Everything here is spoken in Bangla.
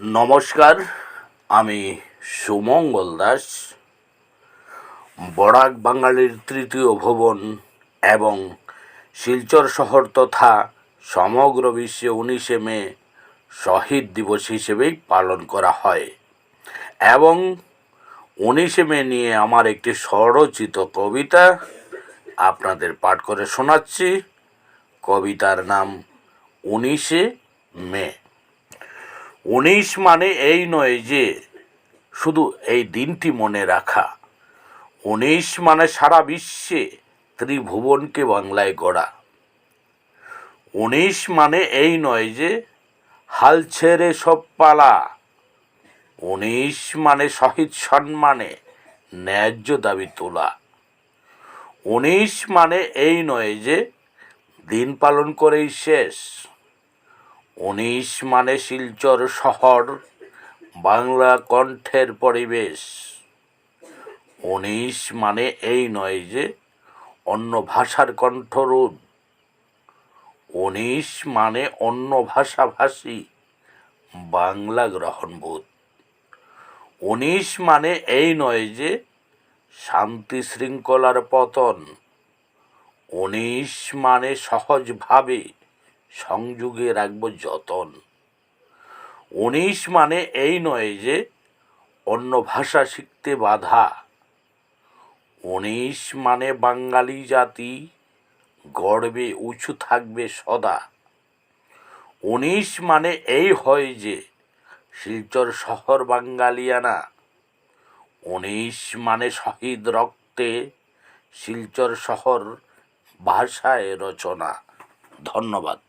নমস্কার, আমি সুমঙ্গল দাস। বরাক বাঙালির তৃতীয় ভবন এবং শিলচর শহর তথা সমগ্র বিশ্বে উনিশে মে শহীদ দিবস হিসেবেই পালন করা হয় এবং উনিশে মে নিয়ে আমার একটি স্বরচিত কবিতা আপনাদের পাঠ করে শোনাচ্ছি। কবিতার নাম উনিশে মে। উনিশ মানে এই নয় যে শুধু এই দিনটি মনে রাখা। উনিশ মানে সারা বিশ্বে ত্রিভুবনকে বাংলায় গড়া। উনিশ মানে এই নয় যে হাল ছেড়ে সব পালা। উনিশ মানে শহীদ সম্মানে ন্যায্য দাবি তোলা। উনিশ মানে এই নয় যে দিন পালন করেই শেষ। উনিশ মানে শিলচর শহর, বাংলা কণ্ঠের পরিবেশ। উনিশ মানে এই নয় যে, অন্য ভাষার কণ্ঠরোধ উনিশ মানে অন্য ভাষাভাষী, বাংলা গ্রহণবোধ। উনিশ মানে এই নয় যে, শান্তি শৃঙ্খলার পতন। উনিশ মানে সহজভাবে সংযোগে রাখব যতন। উনিশ মানে এই নয় যে অন্য ভাষা শিখতে বাধা। উনিশ মানে বাঙালি জাতি গর্বে উঁচু থাকবে সদা। উনিশ মানে এই হয় যে শিলচর শহর বাঙ্গালিয়ানা উনিশ মানে শহীদ রক্তে শিলচর শহর ভাষায় রচনা। ধন্যবাদ।